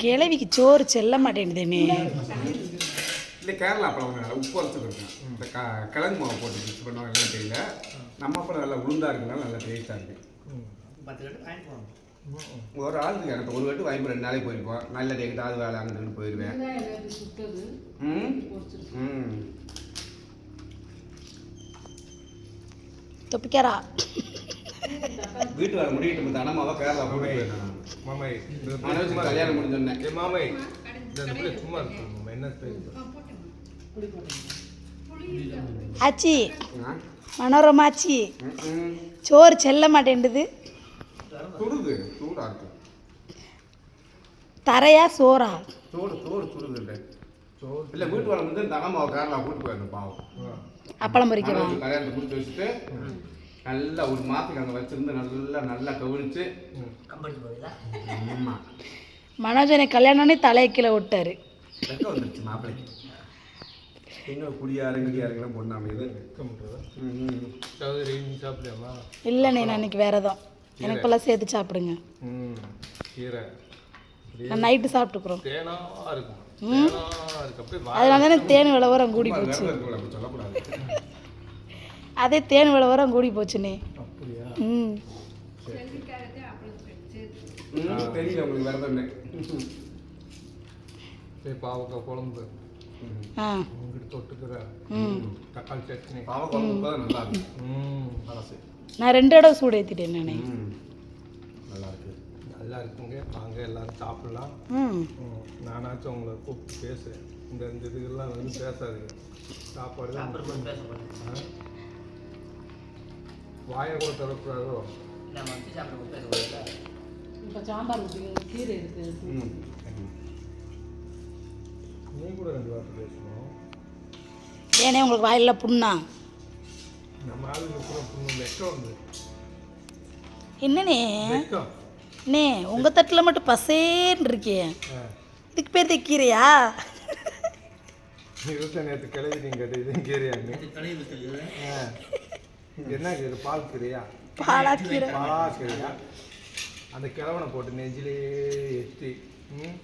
கிழவிக்கு சோறு செல்ல மாட்டேங்குதுனே இல்லை கேரளா நல்லா உப்பு அரைச்சது இருக்கும் இந்த க கிழங்கு மாவு போட்டு மிக்ஸ் பண்ணுவாங்க என்னன்னு தெரியல. நம்ம அப்பளம் நல்லா உளுந்தா இருக்குனால நல்லா டேஸ்ட்டாக இருக்கு. ஒரு ஆளுக்கு எனக்கு ஒரு வாட்டி வாங்கி ரெண்டு நாளைக்கு போயிருப்போம். நல்ல எங்கிட்டாவது வேலை அங்கே போயிடுவேன். ம் ம். தொப்பிக்காரா? வீட்டு வேலை முடிக்கிட்டு தனமாவா கேரளா போட்டு போயிருந்தேன் மாமை கல்யாணம் முடிஞ்சோன்னே ஏ மாமை சும்மா இருக்கு என்ன ஆச்சி ஆ? மனோரமா ஆச்சி? ம், ம். சோறு செல்ல மாட்டேங்குது சுடுது சூடா இருக்கு. தரையா சோறா? சூடு சூடு சுடுது இல்லை. இல்லை வீட்டு வேலை முடிஞ்சு தனமாவை கேரளா கூட்டு போயிருந்தேன் பாவம். அப்பளம் பொரிக்கவா நல்லா ஒரு மாதத்துக்கு அங்கே வச்சிருந்து நல்லா நல்லா கவனிச்சு. ஆமா. மனோஜனை கல்யாணம்னே தலையை கீழே விட்டாரு. வெக்க வந்துருச்சு மாப்பிள்ளைக்கு இன்னும் குடியாரு கிடியாருங்கெல்லாம் பொண்ணாம இது. கம்ப்யூட்டர் ம், ம். சௌதரி நீ சாப்பிடலாமா? இல்லைண்ணே நான் இன்னைக்கு வேற தான். எனக்கு இப்பெல்லாம் சேர்த்து சாப்பிடுங்க. ம் கீரை. நான் நைட்டு சாப்பிட்டுக்குறோம். தேனா இருக்கும். இருக்கு. அப்படியே அதனால தானே தேன் விளவரம் கூடி போச்சு. சொல்லக்கூடாது. அதே தேன் விளவரம் கூடி போச்சுண்ணே அப்படியா? ம். நான் ரெண்டு இடம் சூடு ஏற்றிட்டேன் நானே. ம். நல்லா இருக்கு. நல்லா இருக்குங்க. வாங்க எல்லாரும் சாப்பிடலாம். நானாச்சும் உங்களை கூப்பிட்டு பேசுகிறேன் இந்த இந்த இதுக்கெல்லாம் வந்து பேசாதீங்க. சாப்பாடு தான்? வாயை கூட திறக்கூடாதோ இப்போ சாம்பார் கீரை இருக்குது ம். நீ கூட ரெண்டு வார்த்தை பேசணும். ஏனே உங்களுக்கு வாயில புண்ணா? நம்ம ஆளுங்க கூட புண்ணு வெக்கம் வந்து. என்னண்ணே? அண்ணே உங்கள் தட்டில் மட்டும் பசேன்னு இருக்கே. இதுக்கு பேர் இருக்க நேற்று கிளவி நீங்கள் கேட்டு இதுவும் கீரையான்னு ஆ. என்ன கீரை பால் கீரையா? பாலாக்கீரை. பாலா கீரையா அந்த கிழவனை போட்டு நெஞ்சிலே எத்தி ம்?